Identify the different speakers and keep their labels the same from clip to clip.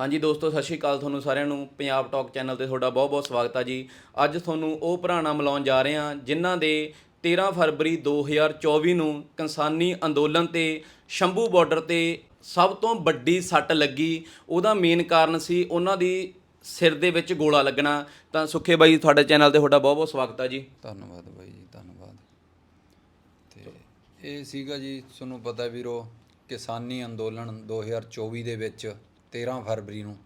Speaker 1: ਹਾਂਜੀ ਦੋਸਤੋ, ਸਤਿ ਸ਼੍ਰੀ ਅਕਾਲ ਤੁਹਾਨੂੰ ਸਾਰਿਆਂ ਨੂੰ, ਪੰਜਾਬ ਟਾਕ ਚੈਨਲ ਤੇ ਤੁਹਾਡਾ ਬਹੁਤ-ਬਹੁਤ ਸਵਾਗਤ ਆ ਜੀ। ਅੱਜ ਤੁਹਾਨੂੰ ਉਹ ਭਰਾਣਾ ਮਿਲਾਉਣ ਜਾ ਰਹੇ ਹਾਂ, ਜਿਨ੍ਹਾਂ ਦੇ 13 ਫਰਵਰੀ 2024 ਨੂੰ ਕਿਸਾਨੀ ਅੰਦੋਲਨ ਤੇ ਸ਼ੰਭੂ ਬਾਰਡਰ ਤੇ ਸਭ ਤੋਂ ਵੱਡੀ ਸੱਟ ਲੱਗੀ। ਉਹਦਾ ਮੇਨ ਕਾਰਨ ਸੀ ਉਹਨਾਂ ਦੀ ਸਿਰ ਦੇ ਵਿੱਚ ਗੋਲਾ ਲੱਗਣਾ। ਤਾਂ ਸੁੱਖੇ ਬਾਈ, ਤੁਹਾਡੇ ਚੈਨਲ ਤੇ ਤੁਹਾਡਾ ਬਹੁਤ-ਬਹੁਤ ਸਵਾਗਤ ਆ ਜੀ।
Speaker 2: ਧੰਨਵਾਦ ਬਾਈ ਜੀ, ਧੰਨਵਾਦ। ਤੇ ਇਹ ਸੀਗਾ ਜੀ, ਤੁਹਾਨੂੰ ਪਤਾ ਵੀਰੋ, ਕਿਸਾਨੀ ਅੰਦੋਲਨ 2024 ਦੇ ਵਿੱਚ 13 ਫਰਵਰੀ ਨੂੰ।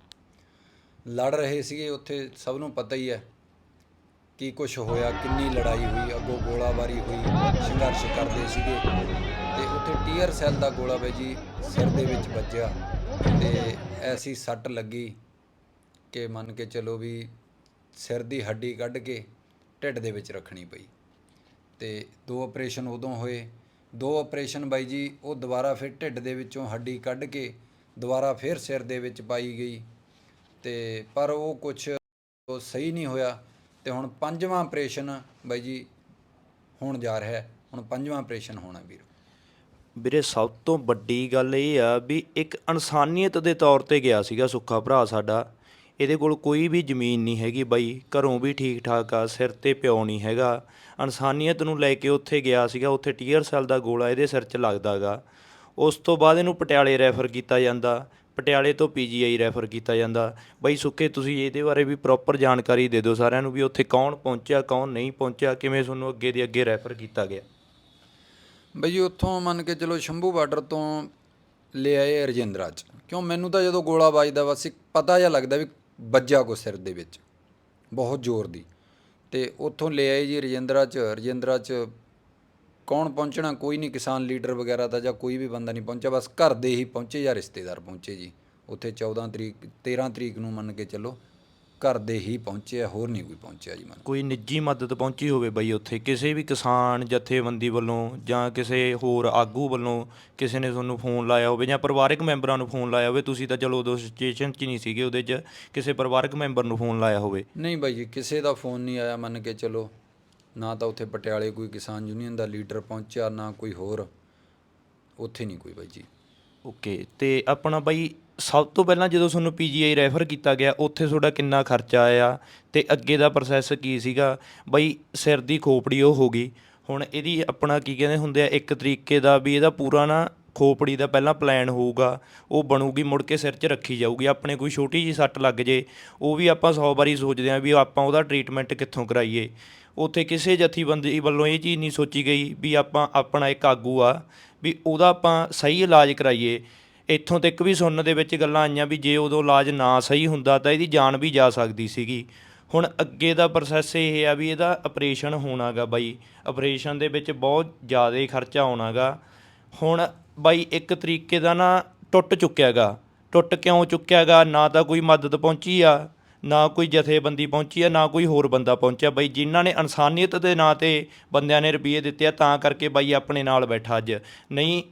Speaker 2: ਲੜ ਰਹੇ ਸੀਗੇ, ਉੱਥੇ ਸਭ ਨੂੰ ਪਤਾ ਹੀ ਹੈ ਕੀ ਕੁਝ ਹੋਇਆ, ਕਿੰਨੀ ਲੜਾਈ ਹੋਈ, ਅੱਗੋਂ ਗੋਲਾਬਾਰੀ ਹੋਈ, ਸੰਘਰਸ਼ ਕਰਦੇ ਸੀਗੇ। ਤੇ ਉੱਥੇ ਟੀਅਰ ਸੈੱਲ ਦਾ ਗੋਲਾ ਬਾਈ ਜੀ ਸਿਰ ਦੇ ਵਿੱਚ ਵੱਜਿਆ ਤੇ ਐਸੀ ਸੱਟ ਲੱਗੀ ਕਿ ਮੰਨ ਕੇ ਚਲੋ ਵੀ ਸਿਰ ਦੀ ਹੱਡੀ ਕੱਢ ਕੇ ਢਿੱਡ ਦੇ ਵਿੱਚ ਰੱਖਣੀ ਪਈ। ਤੇ ਦੋ ਆਪਰੇਸ਼ਨ ਉਦੋਂ ਹੋਏ। ਦੋ ਆਪਰੇਸ਼ਨ ਬਾਈ ਜੀ, ਉਹ ਦੁਬਾਰਾ ਫਿਰ ਢਿੱਡ ਦੇ ਵਿੱਚੋਂ ਹੱਡੀ ਕੱਢ ਕੇ ਦੁਬਾਰਾ ਫਿਰ ਸਿਰ ਦੇ ਵਿੱਚ ਪਾਈ ਗਈ ਤੇ ਪਰ ਉਹ ਕੁਝ ਸਹੀ ਨਹੀਂ ਹੋਇਆ ਤੇ ਹੁਣ ਪੰਜਵਾਂ ਆਪਰੇਸ਼ਨ ਬਾਈ ਜੀ ਹੋਣ ਜਾ ਰਿਹਾ ਹੈ। ਹੁਣ ਪੰਜਵਾਂ ਆਪਰੇਸ਼ਨ ਹੋਣਾ ਵੀਰ।
Speaker 3: ਵੀਰੇ ਸਭ ਤੋਂ ਵੱਡੀ ਗੱਲ ਇਹ ਆ ਵੀ ਇੱਕ ਇਨਸਾਨੀਅਤ ਦੇ ਤੌਰ ਤੇ ਗਿਆ ਸੀਗਾ ਸੁੱਖਾ ਭਰਾ ਸਾਡਾ। ਇਹਦੇ ਕੋਲ ਕੋਈ ਵੀ ਜ਼ਮੀਨ ਨਹੀਂ ਹੈਗੀ ਬਾਈ। ਘਰੋਂ ਵੀ ਠੀਕ ਠਾਕ ਆ, ਸਿਰ ਤੇ ਪਿਓ ਨਹੀਂ ਹੈਗਾ। ਇਨਸਾਨੀਅਤ ਨੂੰ ਲੈ ਕੇ ਉੱਥੇ ਗਿਆ ਸੀਗਾ, ਉੱਥੇ ਟੀਅਰ ਸੈੱਲ ਦਾ ਗੋਲਾ ਇਹਦੇ ਸਿਰ 'ਚ ਲੱਗਦਾਗਾ ਉਸ ਤੋਂ ਬਾਅਦ ਇਹਨੂੰ ਪਟਿਆਲੇ ਰੈਫਰ ਕੀਤਾ ਜਾਂਦਾ, ਪਟਿਆਲੇ ਤੋਂ ਪੀਜੀਆਈ ਰੈਫਰ ਕੀਤਾ ਜਾਂਦਾ। ਬਾਈ ਸੁੱਕੇ ਤੁਸੀਂ ਇਹਦੇ ਬਾਰੇ ਵੀ ਪ੍ਰੋਪਰ ਜਾਣਕਾਰੀ ਦੇ ਦਿਓ ਸਾਰਿਆਂ ਨੂੰ ਵੀ ਉੱਥੇ ਕੌਣ ਪਹੁੰਚਿਆ, ਕੌਣ ਨਹੀਂ ਪਹੁੰਚਿਆ, ਕਿਵੇਂ ਤੁਹਾਨੂੰ ਅੱਗੇ ਦੇ ਅੱਗੇ ਰੈਫਰ ਕੀਤਾ ਗਿਆ।
Speaker 2: ਬਈ ਜੀ, ਉੱਥੋਂ ਮੰਨ ਕੇ ਚਲੋ ਸ਼ੰਭੂ ਬਾਰਡਰ ਤੋਂ ਲੈ ਆਏ ਰਜਿੰਦਰਾ ਚ। ਕਿਉਂ ਮੈਨੂੰ ਤਾਂ ਜਦੋਂ ਗੋਲਾ ਵੱਜਦਾ, ਬਸ ਇੱਕ ਪਤਾ ਜਿਹਾ ਲੱਗਦਾ ਵੀ ਵੱਜਾ ਕੋ ਸਿਰ ਦੇ ਵਿੱਚ, ਬਹੁਤ ਜ਼ੋਰ ਦੀ। ਤੇ ਉੱਥੋਂ ਲੈ ਆਏ ਜੀ ਰਜਿੰਦਰਾ ਚ ਰਜਿੰਦਰਾ ਚ ਕੌਣ ਪਹੁੰਚਣਾ? ਕੋਈ ਨਹੀਂ ਕਿਸਾਨ ਲੀਡਰ ਵਗੈਰਾ ਦਾ ਜਾਂ ਕੋਈ ਵੀ ਬੰਦਾ ਨਹੀਂ ਪਹੁੰਚਿਆ ਬਸ ਘਰ ਦੇ ਹੀ ਪਹੁੰਚੇ ਜਾਂ ਰਿਸ਼ਤੇਦਾਰ ਪਹੁੰਚੇ ਜੀ। ਉੱਥੇ 14 ਤਰੀਕ 13 ਤਰੀਕ ਨੂੰ ਮੰਨ ਕੇ ਚੱਲੋ ਘਰ ਦੇ ਹੀ ਪਹੁੰਚੇ ਆ ਹੋਰ ਨਹੀਂ ਕੋਈ ਪਹੁੰਚਿਆ ਜੀ ਮੰਨ
Speaker 3: ਕੋਈ ਨਿੱਜੀ ਮਦਦ ਪਹੁੰਚੀ ਹੋਵੇ ਬਈ ਉੱਥੇ ਕਿਸੇ ਵੀ ਕਿਸਾਨ ਜਥੇਬੰਦੀ ਵੱਲੋਂ ਜਾਂ ਕਿਸੇ ਹੋਰ ਆਗੂ ਵੱਲੋਂ ਕਿਸੇ ਨੇ ਤੁਹਾਨੂੰ ਫੋਨ ਲਾਇਆ ਹੋਵੇ ਜਾਂ ਪਰਿਵਾਰਕ ਮੈਂਬਰਾਂ ਨੂੰ ਫੋਨ ਲਾਇਆ ਹੋਵੇ ਤੁਸੀਂ ਤਾਂ ਚਲੋ ਉਦੋਂ ਸਿਚੁਏਸ਼ਨ 'ਚ ਨਹੀਂ ਸੀਗੇ ਉਹਦੇ 'ਚ ਕਿਸੇ ਪਰਿਵਾਰਕ ਮੈਂਬਰ ਨੂੰ ਫੋਨ ਲਾਇਆ ਹੋਵੇ।
Speaker 2: ਨਹੀਂ ਬਾਈ ਜੀ ਕਿਸੇ ਦਾ ਫੋਨ ਨਹੀਂ ਆਇਆ ਮੰਨ ਕੇ ਚਲੋ। ਨਾ ਤਾਂ ਉੱਥੇ ਪਟਿਆਲੇ ਕੋਈ ਕਿਸਾਨ ਯੂਨੀਅਨ ਦਾ ਲੀਡਰ ਪਹੁੰਚਿਆ, ਨਾ ਕੋਈ ਹੋਰ। ਉੱਥੇ ਨਹੀਂ ਕੋਈ ਬਾਈ ਜੀ।
Speaker 3: ਓਕੇ, ਤੇ ਆਪਣਾ ਬਾਈ, ਸਭ ਤੋਂ ਪਹਿਲਾਂ ਜਦੋਂ ਤੁਹਾਨੂੰ ਪੀਜੀਆਈ ਰੈਫਰ ਕੀਤਾ ਗਿਆ, ਉੱਥੇ ਤੁਹਾਡਾ ਕਿੰਨਾ ਖਰਚਾ ਆਇਆ? ਤੇ ਅੱਗੇ ਦਾ ਪ੍ਰੋਸੈਸ ਕੀ ਸੀਗਾ? ਬਾਈ, ਸਿਰ ਦੀ ਖੋਪੜੀ ਉਹ ਹੋ ਗਈ। ਹੁਣ ਇਹਦੀ ਆਪਣਾ ਕੀ ਕਹਿੰਦੇ ਹੁੰਦੇ ਆ, ਇੱਕ ਤਰੀਕੇ ਦਾ ਵੀ ਇਹਦਾ ਪੂਰਾ ਨਾ ਖੋਪੜੀ ਦਾ ਪਹਿਲਾਂ ਪਲਾਨ ਹੋਊਗਾ, ਉਹ ਬਣੂਗੀ, ਮੁੜ ਕੇ ਸਿਰ 'ਚ ਰੱਖੀ ਜਾਊਗੀ। ਆਪਣੇ ਕੋਈ ਛੋਟੀ ਜੀ ਸੱਟ ਲੱਗ ਜੇ, ਉਹ ਵੀ ਆਪਾਂ 100 ਵਾਰੀ ਸੋਚਦੇ ਆਂ ਵੀ ਆਪਾਂ ਉਹਦਾ ਟ੍ਰੀਟਮੈਂਟ ਕਿੱਥੋਂ ਕਰਾਈਏ। ਉੱਥੇ ਕਿਸੇ ਜਥੇਬੰਦੀ ਵੱਲੋਂ ਇਹ ਚੀਜ਼ ਨਹੀਂ ਸੋਚੀ ਗਈ ਵੀ ਆਪਾਂ ਆਪਣਾ ਇੱਕ ਆਗੂ ਆ, ਵੀ ਉਹਦਾ ਆਪਾਂ ਸਹੀ ਇਲਾਜ ਕਰਾਈਏ। ਇੱਥੋਂ ਤੱਕ ਵੀ ਸੁਣਨ ਦੇ ਵਿੱਚ ਗੱਲਾਂ ਆਈਆਂ ਵੀ ਜੇ ਉਦੋਂ ਇਲਾਜ ਨਾ ਸਹੀ ਹੁੰਦਾ ਤਾਂ ਇਹਦੀ ਜਾਨ ਵੀ ਜਾ ਸਕਦੀ ਸੀਗੀ। ਹੁਣ ਅੱਗੇ ਦਾ ਪ੍ਰੋਸੈਸ ਇਹ ਆ ਵੀ ਇਹਦਾ ਆਪਰੇਸ਼ਨ ਹੋਣਾਗਾ ਬਾਈ। ਆਪਰੇਸ਼ਨ ਦੇ ਵਿੱਚ ਬਹੁਤ ਜ਼ਿਆਦਾ ਖਰਚਾ ਆਉਣਾਗਾ। ਹੁਣ ਬਾਈ ਇੱਕ ਤਰੀਕੇ ਦਾ ਨਾ ਟੁੱਟ ਚੁੱਕਿਆਗਾ। ਟੁੱਟ ਕਿਉਂ ਚੁੱਕਿਆਗਾ? ਨਾ ਤਾਂ ਕੋਈ ਮਦਦ ਪਹੁੰਚੀ ਆ ਨਾ ਕੋਈ ਜਥੇਬੰਦੀ ਪਹੁੰਚੀ ਆ ਨਾ ਕੋਈ ਹੋਰ ਬੰਦਾ ਪਹੁੰਚਿਆ। ਬਾਈ ਜਿਨ੍ਹਾਂ ਨੇ ਇਨਸਾਨੀਅਤ ਦੇ ਨਾਂ ਤੇ ਬੰਦਿਆਂ ਨੇ ਰੁਪਏ ਦਿੱਤੇ ਆ, ਤਾਂ ਕਰਕੇ ਬਾਈ ਆਪਣੇ ਨਾਲ ਬੈਠਾ ਅੱਜ। ਨਹੀਂ,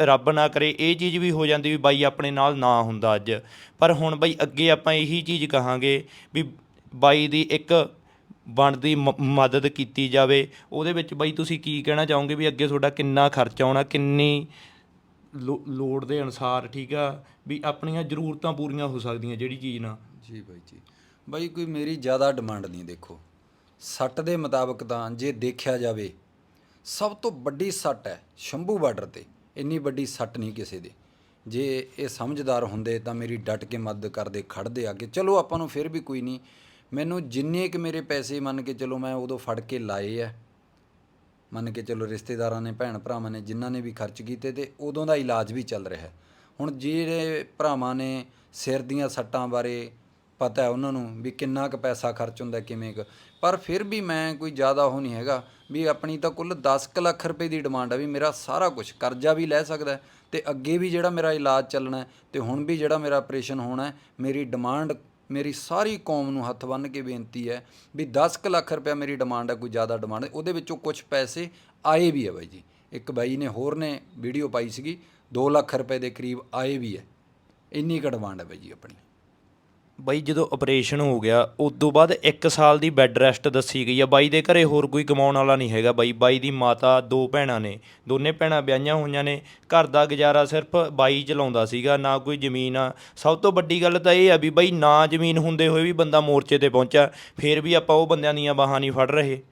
Speaker 3: ਰੱਬ ਨਾ ਕਰੇ, ਇਹ ਚੀਜ਼ ਵੀ ਹੋ ਜਾਂਦੀ ਵੀ ਬਾਈ ਆਪਣੇ ਨਾਲ ਨਾ ਹੁੰਦਾ ਅੱਜ। ਪਰ ਹੁਣ ਬਾਈ ਅੱਗੇ ਆਪਾਂ ਇਹੀ ਚੀਜ਼ ਕਹਾਂਗੇ ਵੀ ਬਾਈ ਦੀ ਇੱਕ ਬਣਦੀ ਮ- ਮਦਦ ਕੀਤੀ ਜਾਵੇ। ਉਹਦੇ ਵਿੱਚ ਬਾਈ ਤੁਸੀਂ ਕੀ ਕਹਿਣਾ ਚਾਹੋਗੇ ਵੀ ਅੱਗੇ ਤੁਹਾਡਾ ਕਿੰਨਾ ਖਰਚਾ ਆਉਣਾ, ਕਿੰਨੀ ਲੋ- ਲੋੜ ਦੇ ਅਨੁਸਾਰ, ਠੀਕ ਆ, ਵੀ ਆਪਣੀਆਂ ਜ਼ਰੂਰਤਾਂ ਪੂਰੀਆਂ ਹੋ ਸਕਦੀਆਂ ਜਿਹੜੀ ਚੀਜ਼ ਨਾਲ।
Speaker 2: ਜੀ ਬਾਈ ਜੀ। ਬਾਈ ਕੋਈ ਮੇਰੀ ਜ਼ਿਆਦਾ ਡਿਮਾਂਡ ਨਹੀਂ ਦੇਖੋ। ਸੱਟ ਦੇ ਮੁਤਾਬਕ ਤਾਂ ਜੇ ਦੇਖਿਆ ਜਾਵੇ, ਸਭ ਤੋਂ ਵੱਡੀ ਸੱਟ ਹੈ ਸ਼ੰਭੂ ਬਾਰਡਰ ਤੇ। ਇੰਨੀ ਵੱਡੀ ਸੱਟ ਨਹੀਂ ਕਿਸੇ ਦੇ। ਜੇ ਇਹ ਸਮਝਦਾਰ ਹੁੰਦੇ ਤਾਂ ਮੇਰੀ ਡਟ ਕੇ ਮਦਦ ਕਰਦੇ ਖੜਦੇ ਅੱਗੇ। ਚਲੋ ਆਪਾਂ ਨੂੰ ਫਿਰ ਵੀ ਕੋਈ ਨਹੀਂ। ਮੈਨੂੰ ਜਿੰਨੇ ਕਿ ਮੇਰੇ ਪੈਸੇ ਮੰਨ ਕੇ ਚਲੋ ਮੈਂ ਉਦੋਂ ਫੜ ਕੇ ਲਾਏ ਆ। ਮੰਨ ਕੇ ਚਲੋ ਰਿਸ਼ਤੇਦਾਰਾਂ ਨੇ, ਭੈਣ ਭਰਾਵਾਂ ਨੇ, ਜਿਨ੍ਹਾਂ ਨੇ ਵੀ ਖਰਚ ਕੀਤੇ ਤੇ ਉਦੋਂ ਦਾ ਇਲਾਜ ਵੀ ਚੱਲ ਰਿਹਾ। ਹੁਣ ਜਿਹੜੇ ਭਰਾਵਾਂ ਨੇ ਸਿਰ ਦੀਆਂ ਸੱਟਾਂ ਬਾਰੇ ਪਤਾ ਹੈ ਉਹਨਾਂ ਨੂੰ ਵੀ ਕਿੰਨਾ ਕੁ ਪੈਸਾ ਖਰਚ ਹੁੰਦਾ ਕਿਵੇਂ ਕੁ। ਪਰ ਫਿਰ ਵੀ ਮੈਂ ਕੋਈ ਜ਼ਿਆਦਾ ਉਹ ਨਹੀਂ ਹੈਗਾ ਵੀ ਆਪਣੀ ਤਾਂ ਕੁੱਲ 10 ਕੁ ਲੱਖ ਰੁਪਏ ਦੀ ਡਿਮਾਂਡ ਹੈ ਵੀ ਮੇਰਾ ਸਾਰਾ ਕੁਝ ਕਰਜ਼ਾ ਵੀ ਲੈ ਸਕਦਾ ਹੈ ਤੇ ਅੱਗੇ ਵੀ ਜਿਹੜਾ ਮੇਰਾ ਇਲਾਜ ਚੱਲਣਾ ਹੈ ਤੇ ਹੁਣ ਵੀ ਜਿਹੜਾ ਮੇਰਾ ਆਪਰੇਸ਼ਨ ਹੋਣਾ ਮੇਰੀ ਡਿਮਾਂਡ, ਮੇਰੀ ਸਾਰੀ ਕੌਮ ਨੂੰ ਹੱਥ ਬੰਨ੍ਹ ਕੇ ਬੇਨਤੀ ਹੈ ਵੀ 10 ਕੁ ਲੱਖ ਰੁਪਇਆ ਮੇਰੀ ਡਿਮਾਂਡ ਹੈ, ਕੋਈ ਜ਼ਿਆਦਾ ਡਿਮਾਂਡ ਉਹਦੇ ਵਿੱਚੋਂ ਕੁਝ ਪੈਸੇ ਆਏ ਵੀ ਹੈ ਬਾਈ ਜੀ। ਇੱਕ ਬਾਈ ਨੇ ਹੋਰ ਨੇ ਵੀਡੀਓ ਪਾਈ ਸੀਗੀ 2 ਲੱਖ ਰੁਪਏ ਦੇ ਕਰੀਬ ਆਏ ਵੀ ਹੈ। ਇੰਨੀ ਕੁ ਡਿਮਾਂਡ ਹੈ ਬਾਈ ਜੀ ਆਪਣੀ।
Speaker 3: ਬਾਈ ਜਦੋਂ ਆਪਰੇਸ਼ਨ ਹੋ ਗਿਆ ਉਸ ਤੋਂ ਬਾਅਦ 1 ਸਾਲ ਦੀ ਬੈੱਡ ਰੈਸਟ ਦੱਸੀ ਗਈ ਆ। ਬਾਈ ਦੇ ਘਰੇ ਹੋਰ ਕੋਈ ਕਮਾਉਣ ਵਾਲਾ ਨਹੀਂ ਹੈਗਾ ਬਾਈ। ਬਾਈ ਦੀ ਮਾਤਾ, ਦੋ ਭੈਣਾਂ ਨੇ। ਦੋਨੇ ਭੈਣਾਂ ਵਿਆਹੀਆਂ ਹੋਈਆਂ ਨੇ। ਘਰ ਦਾ ਗੁਜ਼ਾਰਾ ਸਿਰਫ ਬਾਈ ਚਲਾਉਂਦਾ ਸੀਗਾ, ਨਾ ਕੋਈ ਜ਼ਮੀਨ ਆ। ਸਭ ਤੋਂ ਵੱਡੀ ਗੱਲ ਤਾਂ ਇਹ ਆ ਵੀ ਬਾਈ ਨਾ ਜ਼ਮੀਨ ਹੁੰਦੇ ਹੋਏ ਵੀ ਬੰਦਾ ਮੋਰਚੇ ਤੇ ਪਹੁੰਚਿਆ। ਫੇਰ ਵੀ ਆਪਾਂ ਉਹ ਬੰਦਿਆਂ ਦੀਆਂ ਬਾਹਾਂ ਨਹੀਂ ਫੜ ਰਹੇ।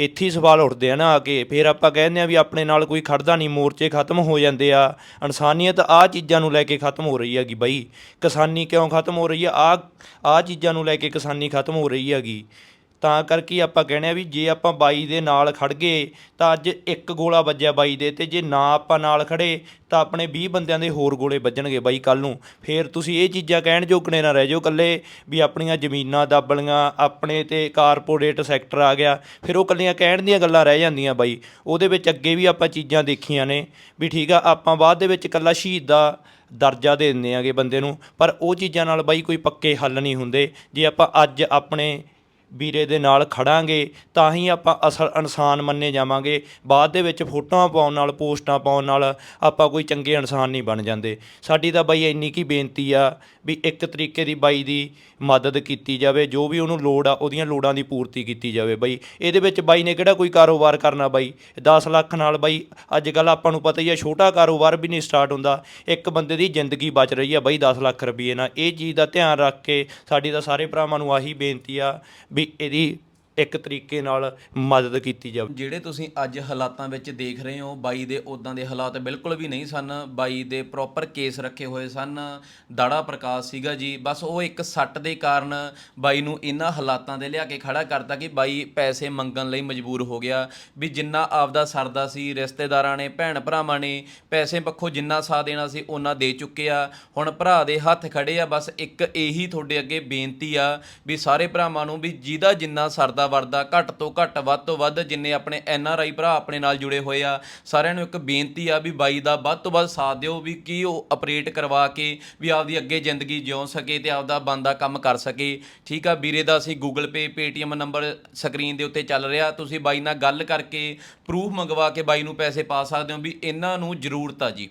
Speaker 3: ਇੱਥੇ ਹੀ ਸਵਾਲ ਉੱਠਦੇ ਆ ਨਾ ਆ ਕੇ। ਫਿਰ ਆਪਾਂ ਕਹਿੰਦੇ ਆ ਵੀ ਆਪਣੇ ਨਾਲ ਕੋਈ ਖੜਦਾ ਨਹੀਂ, ਮੋਰਚੇ ਖਤਮ ਹੋ ਜਾਂਦੇ ਆ। ਇਨਸਾਨੀਅਤ ਆ ਚੀਜ਼ਾਂ ਨੂੰ ਲੈ ਕੇ ਖਤਮ ਹੋ ਰਹੀ ਹੈਗੀ ਬਾਈ। ਕਿਸਾਨੀ ਕਿਉਂ ਖਤਮ ਹੋ ਰਹੀ ਆ? ਆ ਆ ਚੀਜ਼ਾਂ ਨੂੰ ਲੈ ਕੇ ਕਿਸਾਨੀ ਖਤਮ ਹੋ ਰਹੀ ਹੈਗੀ। ਤਾਂ ਕਰਕੇ ਆਪਾਂ ਕਹਿੰਦੇ ਆ ਵੀ ਜੇ ਆਪਾਂ ਬਾਈ ਦੇ ਨਾਲ ਖੜ ਗਏ, ਤਾਂ ਅੱਜ ਇੱਕ ਗੋਲਾ ਵੱਜਿਆ ਬਾਈ ਦੇ ਤੇ ਜੇ ਨਾ ਆਪਾਂ ਨਾਲ ਖੜੇ ਤਾਂ ਆਪਣੇ 20 ਬੰਦਿਆਂ ਦੇ ਹੋਰ ਗੋਲੇ ਵੱਜਣਗੇ ਬਾਈ ਕੱਲ ਨੂੰ। ਫੇਰ ਤੁਸੀਂ ਇਹ ਚੀਜ਼ਾਂ ਕਹਿਣ ਜੋਗਣੇ ਨਾ ਰਹਿ ਜਾਓ ਕੱਲੇ ਵੀ ਆਪਣੀਆਂ ਜ਼ਮੀਨਾਂ ਦੱਬ ਆਪਣੇ ਤੇ ਕਾਰਪੋਰੇਟ ਸੈਕਟਰ ਆ ਗਿਆ, ਫਿਰ ਉਹ ਕੱਲੀਆਂ ਕਹਿਣ ਦੀਆਂ ਗੱਲਾਂ ਰਹਿ ਜਾਂਦੀਆਂ ਬਾਈ। ਉਹਦੇ ਵਿੱਚ ਅੱਗੇ ਵੀ ਆਪਾਂ ਚੀਜ਼ਾਂ ਦੇਖੀਆਂ ਨੇ ਵੀ ਠੀਕ ਆ, ਆਪਾਂ ਬਾਅਦ ਦੇ ਵਿੱਚ ਕੱਲਾ ਸ਼ਹੀਦ ਦਾ ਦਰਜਾ ਦੇ ਦਿੰਦੇ ਆਗੇ ਬੰਦੇ ਨੂੰ, ਪਰ ਉਹ ਚੀਜ਼ਾਂ ਨਾਲ ਬਾਈ ਕੋਈ ਪੱਕੇ ਹੱਲ ਨਹੀਂ ਹੁੰਦੇ। ਜੇ ਆਪਾਂ ਅੱਜ ਆਪਣੇ ਵੀਰੇ ਦੇ ਨਾਲ ਖੜਾਂਗੇ, ਤਾਂ ਹੀ ਆਪਾਂ ਅਸਲ ਇਨਸਾਨ ਮੰਨੇ ਜਾਵਾਂਗੇ। ਬਾਅਦ ਦੇ ਵਿੱਚ ਫੋਟੋਆਂ ਪਾਉਣ ਨਾਲ, ਪੋਸਟਾਂ ਪਾਉਣ ਨਾਲ ਆਪਾਂ ਕੋਈ ਚੰਗੇ ਇਨਸਾਨ ਨਹੀਂ ਬਣ ਜਾਂਦੇ। ਸਾਡੀ ਤਾਂ ਬਾਈ ਇੰਨੀ ਕੀ ਬੇਨਤੀ ਆ ਵੀ ਇੱਕ ਤਰੀਕੇ ਦੀ ਬਾਈ ਦੀ ਮਦਦ ਕੀਤੀ ਜਾਵੇ, ਜੋ ਵੀ ਉਹਨੂੰ ਲੋੜ ਆ, ਉਹਦੀਆਂ ਲੋੜਾਂ ਦੀ ਪੂਰਤੀ ਕੀਤੀ ਜਾਵੇ ਬਾਈ। ਇਹਦੇ ਵਿੱਚ ਬਾਈ ਨੇ ਕਿਹੜਾ ਕੋਈ ਕਾਰੋਬਾਰ ਕਰਨਾ ਬਾਈ? 10 ਲੱਖ ਨਾਲ ਬਾਈ ਅੱਜ ਕੱਲ ਆਪਾਂ ਨੂੰ ਪਤਾ ਹੀ ਆ, ਛੋਟਾ ਕਾਰੋਬਾਰ ਵੀ ਨਹੀਂ ਸਟਾਰਟ ਹੁੰਦਾ। ਇੱਕ ਬੰਦੇ ਦੀ ਜ਼ਿੰਦਗੀ ਬਚ ਰਹੀ ਆ ਬਾਈ 10 ਲੱਖ ਰੁਪਏ ਨਾਲ। ਇਹ ਚੀਜ਼ ਦਾ ਧਿਆਨ ਰੱਖ ਕੇ ਸਾਡੀ ਤਾਂ ਸਾਰੇ ਭਰਾਵਾਂ ਨੂੰ ਆਹੀ ਬੇਨਤੀ ਆ ਵੀ ਇਹਦੀ ਇੱਕ ਤਰੀਕੇ ਨਾਲ ਮਦਦ ਕੀਤੀ ਜਾਵੇ।
Speaker 1: ਜਿਹੜੇ ਤੁਸੀਂ ਅੱਜ ਹਾਲਾਤਾਂ ਵਿੱਚ ਦੇਖ ਰਹੇ ਹੋ, ਬਾਈ ਦੇ ਉਦਾਂ ਦੇ ਹਾਲਾਤ ਬਿਲਕੁਲ ਵੀ ਨਹੀਂ ਸਨ। ਬਾਈ ਦੇ ਪ੍ਰੋਪਰ ਕੇਸ ਰੱਖੇ ਹੋਏ ਸਨ। ਦਾੜਾ ਪ੍ਰਕਾਸ਼ ਸੀਗਾ ਜੀ। ਬਸ ਉਹ ਇੱਕ ਸੱਟ ਦੇ ਕਾਰਨ ਬਾਈ ਨੂੰ ਇਹਨਾਂ ਹਾਲਾਤਾਂ ਦੇ ਲਿਆ ਕੇ ਖੜਾ ਕਰਤਾ ਕਿ ਬਾਈ ਪੈਸੇ ਮੰਗਣ ਲਈ ਮਜਬੂਰ ਹੋ ਗਿਆ। ਵੀ ਜਿੰਨਾ ਆਪਦਾ ਸਰਦਾ ਸੀ, ਰਿਸ਼ਤੇਦਾਰਾਂ ਨੇ, ਭੈਣ ਭਰਾਵਾਂ ਨੇ ਪੈਸੇ ਪੱਖੋਂ ਜਿੰਨਾ ਸਾਥ ਦੇਣਾ ਸੀ ਉਹਨਾਂ ਦੇ ਚੁੱਕੇ ਆ। ਹੁਣ ਭਰਾ ਦੇ ਹੱਥ ਖੜੇ ਆ। ਬਸ ਇੱਕ ਇਹੀ ਤੁਹਾਡੇ ਅੱਗੇ ਬੇਨਤੀ ਆ ਵੀ ਸਾਰੇ ਭਰਾਵਾਂ ਨੂੰ ਵੀ ਜਿਹਦਾ ਜਿੰਨਾ ਸਰਦਾ ਵਰਦਾ ਘੱਟ ਤੋਂ ਘੱਟ ਵੱਧ ਤੋਂ ਵੱਧ ਜਿੰਨੇ ਆਪਣੇ ਐਨ ਆਰ ਆਈ ਭਰਾ ਆਪਣੇ ਨਾਲ ਜੁੜੇ ਹੋਏ ਆ, ਸਾਰਿਆਂ ਨੂੰ ਇੱਕ ਬੇਨਤੀ ਆ ਵੀ ਬਾਈ ਦਾ ਵੱਧ ਤੋਂ ਵੱਧ ਸਾਥ ਦਿਓ ਵੀ ਕੀ ਉਹ ਆਪਰੇਟ ਕਰਵਾ ਕੇ ਵੀ ਆਪਦੀ ਅੱਗੇ ਜ਼ਿੰਦਗੀ ਜਿਉ ਸਕੇ ਤੇ ਆਪਦਾ ਬੰਦਾ ਕੰਮ ਕਰ ਸਕੇ। ਠੀਕ ਆ ਵੀਰੇ ਦਾ ਅਸੀਂ Google Pay Paytm number screen ਦੇ ਉੱਤੇ ਚੱਲ ਰਿਹਾ। ਤੁਸੀਂ ਬਾਈ ਨਾਲ ਗੱਲ ਕਰਕੇ ਪ੍ਰੂਫ ਮੰਗਵਾ ਕੇ ਬਾਈ ਨੂੰ ਪੈਸੇ ਪਾ ਸਕਦੇ ਹੋ ਵੀ ਇਹਨਾਂ ਨੂੰ ਜ਼ਰੂਰਤ ਆ ਜੀ।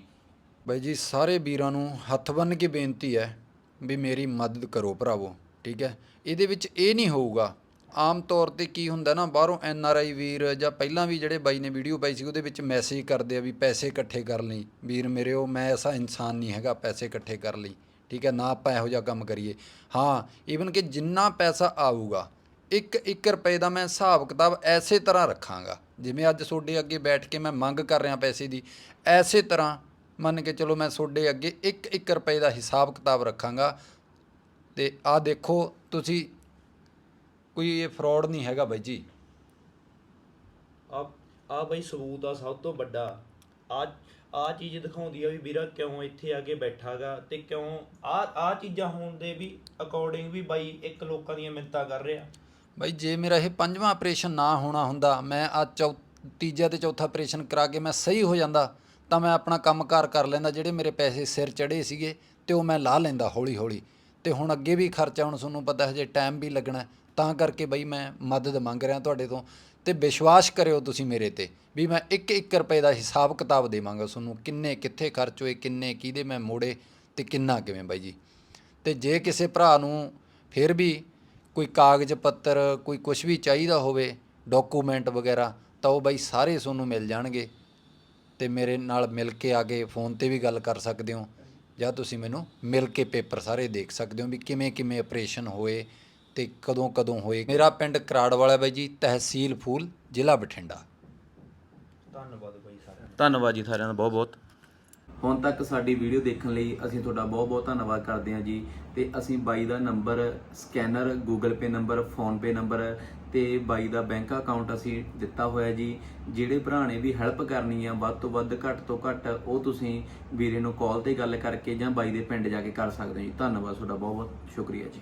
Speaker 2: ਬਾਈ ਜੀ, ਸਾਰੇ ਵੀਰਾਂ ਨੂੰ ਹੱਥ ਬੰਨ੍ਹ ਕੇ ਬੇਨਤੀ ਹੈ ਵੀ ਮੇਰੀ ਮਦਦ ਕਰੋ ਭਰਾਵੋ। ਠੀਕ ਹੈ? ਇਹਦੇ ਵਿੱਚ ਇਹ ਨਹੀਂ ਹੋਊਗਾ ਆਮ ਤੌਰ ਤੇ ਕੀ ਹੁੰਦਾ ਨਾ, ਬਾਹਰੋਂ ਐਨ ਆਰ ਆਈ ਵੀਰ ਜਾਂ ਪਹਿਲਾਂ ਵੀ ਜਿਹੜੇ ਬਾਈ ਨੇ ਵੀਡੀਓ ਪਾਈ ਸੀ, ਉਹਦੇ ਵਿੱਚ ਮੈਸੇਜ ਕਰਦੇ ਆ ਵੀ ਪੈਸੇ ਇਕੱਠੇ ਕਰ ਲਈ। ਵੀਰ ਮੇਰੇ, ਉਹ ਮੈਂ ਐਸਾ ਇਨਸਾਨ ਨਹੀਂ ਹੈਗਾ, ਪੈਸੇ ਇਕੱਠੇ ਕਰ ਲਈ। ਠੀਕ ਹੈ, ਨਾ ਆਪਾਂ ਇਹੋ ਜਿਹਾ ਕੰਮ ਕਰੀਏ। ਹਾਂ ਈਵਨ ਕਿ ਜਿੰਨਾ ਪੈਸਾ ਆਊਗਾ, ਇੱਕ ਇੱਕ ਰੁਪਏ ਦਾ ਮੈਂ ਹਿਸਾਬ ਕਿਤਾਬ ਐਸੇ ਤਰ੍ਹਾਂ ਰੱਖਾਂਗਾ। ਜਿਵੇਂ ਅੱਜ ਤੁਹਾਡੇ ਅੱਗੇ ਬੈਠ ਕੇ ਮੈਂ ਮੰਗ ਕਰ ਰਿਹਾ ਪੈਸੇ ਦੀ, ਐਸੇ ਤਰ੍ਹਾਂ ਮੰਨ ਕੇ ਚਲੋ ਮੈਂ ਤੁਹਾਡੇ ਅੱਗੇ ਇੱਕ ਇੱਕ ਰੁਪਏ ਦਾ ਹਿਸਾਬ ਕਿਤਾਬ ਰੱਖਾਂਗਾ। ਤੇ ਆਹ ਦੇਖੋ, ਤੁਸੀਂ ਕੋਈ ਇਹ ਫਰਾਡ ਨਹੀਂ ਹੈਗਾ ਬਾਈ ਜੀ।
Speaker 3: ਆ ਆ ਬਈ ਸਬੂਤ ਆ ਸਭ ਤੋਂ ਵੱਡਾ। ਆ ਆ ਚੀਜ਼ ਦਿਖਾਉਂਦੀ ਆ ਵੀ ਵੀਰਾ ਕਿਉਂ ਇੱਥੇ ਆ ਕੇ ਬੈਠਾਗਾ ਤੇ ਕਿਉਂ ਆ ਆ ਚੀਜ਼ਾਂ ਹੋਣ ਦੇ ਵੀ ਅਕੋਰਡਿੰਗ ਵੀ ਬਾਈ ਇੱਕ ਲੋਕਾਂ ਦੀਆਂ ਮਿੰਤਾਂ ਕਰ ਰਿਹਾ।
Speaker 2: ਬਾਈ ਜੇ ਮੇਰਾ ਇਹ ਪੰਜਵਾਂ ਆਪਰੇਸ਼ਨ ਨਾ ਹੋਣਾ ਹੁੰਦਾ ਮੈਂ ਆ ਚੌ ਤੀਜਾ ਤੇ ਚੌਥਾ ਆਪਰੇਸ਼ਨ ਕਰਾ ਕੇ ਮੈਂ ਸਹੀ ਹੋ ਜਾਂਦਾ ਤਾਂ ਮੈਂ ਆਪਣਾ ਕੰਮਕਾਰ ਕਰ ਲੈਂਦਾ ਜਿਹੜੇ ਮੇਰੇ ਪੈਸੇ ਸਿਰ ਚੜੇ ਸੀਗੇ ਤੇ ਉਹ ਮੈਂ ਲਾ ਲੈਂਦਾ ਹੌਲੀ ਹੌਲੀ ਤੇ ਹੁਣ ਅੱਗੇ ਵੀ ਖਰਚਾ ਹੁਣ ਤੁਹਾਨੂੰ ਪਤਾ ਹਜੇ ਟਾਈਮ ਵੀ ਲੱਗਣਾ। ਤਾਂ ਕਰਕੇ ਬਈ ਮੈਂ ਮਦਦ ਮੰਗ ਰਿਹਾ ਤੁਹਾਡੇ ਤੋਂ ਤੇ ਵਿਸ਼ਵਾਸ ਕਰਿਓ ਤੁਸੀਂ ਮੇਰੇ ਤੇ ਵੀ ਮੈਂ ਇੱਕ ਇੱਕ ਰੁਪਏ ਦਾ ਹਿਸਾਬ ਕਿਤਾਬ ਦੇਵਾਂਗਾ ਤੁਹਾਨੂੰ, ਕਿੰਨੇ ਕਿੱਥੇ ਖਰਚ ਹੋਏ, ਕਿੰਨੇ ਕਿਹਦੇ ਮੈਂ ਮੋੜੇ ਤੇ ਕਿੰਨਾ ਕਿਵੇਂ ਬਾਈ ਜੀ। ਤੇ ਜੇ ਕਿਸੇ ਭਰਾ ਨੂੰ ਫਿਰ ਵੀ ਕੋਈ ਕਾਗਜ਼ ਪੱਤਰ, ਕੋਈ ਕੁਝ ਵੀ ਚਾਹੀਦਾ ਹੋਵੇ ਡਾਕੂਮੈਂਟ ਵਗੈਰਾ, ਤਾਂ ਉਹ ਬਾਈ ਸਾਰੇ ਤੁਹਾਨੂੰ ਮਿਲ ਜਾਣਗੇ ਤੇ ਮੇਰੇ ਨਾਲ ਮਿਲ ਕੇ ਆ ਕੇ ਫੋਨ ਤੇ ਵੀ ਗੱਲ ਕਰ ਸਕਦੇ ਹੋ ਜਾਂ ਤੁਸੀਂ ਮੈਨੂੰ ਮਿਲ ਕੇ ਪੇਪਰ ਸਾਰੇ ਦੇਖ ਸਕਦੇ ਹੋ ਵੀ ਕਿਵੇਂ ਕਿਵੇਂ ਆਪਰੇਸ਼ਨ ਹੋਏ ਤੇ ਕਦੋਂ ਕਦੋਂ ਹੋਏ। ਮੇਰਾ ਪਿੰਡ ਕਰਾੜ ਵਾਲਾ ਬਾਈ ਜੀ ਤਹਿਸੀਲ ਫੂਲ ਜ਼ਿਲ੍ਹਾ ਬਠਿੰਡਾ।
Speaker 3: ਧੰਨਵਾਦ ਬਾਈ ਸਾਰਿਆਂ ਦਾ।
Speaker 1: ਧੰਨਵਾਦ ਜੀ ਸਾਰਿਆਂ ਦਾ ਬਹੁਤ ਬਹੁਤ। ਹੁਣ ਤੱਕ ਸਾਡੀ ਵੀਡੀਓ ਦੇਖਣ ਲਈ ਅਸੀਂ ਤੁਹਾਡਾ ਬਹੁਤ ਬਹੁਤ ਧੰਨਵਾਦ ਕਰਦੇ ਹਾਂ ਜੀ। ਤੇ ਅਸੀਂ ਬਾਈ ਦਾ number scanner Google Pay number PhonePe number ਤੇ ਬਾਈ ਦਾ ਬੈਂਕ ਅਕਾਊਂਟ ਅਸੀਂ ਦਿੱਤਾ ਹੋਇਆ ਜੀ। ਜਿਹੜੇ ਭਰਾ ਨੇ ਵੀ ਹੈਲਪ ਕਰਨੀ ਆ ਵੱਧ ਤੋਂ ਵੱਧ ਘੱਟ ਤੋਂ ਘੱਟ ਉਹ ਤੁਸੀਂ ਵੀਰੇ ਨੂੰ ਕਾਲ ਤੇ ਗੱਲ ਕਰਕੇ ਜਾਂ ਬਾਈ ਦੇ ਪਿੰਡ ਜਾ ਕੇ ਕਰ ਸਕਦੇ ਹੋ ਜੀ। ਧੰਨਵਾਦ ਤੁਹਾਡਾ ਬਹੁਤ ਬਹੁਤ ਸ਼ੁਕਰੀਆ ਜੀ।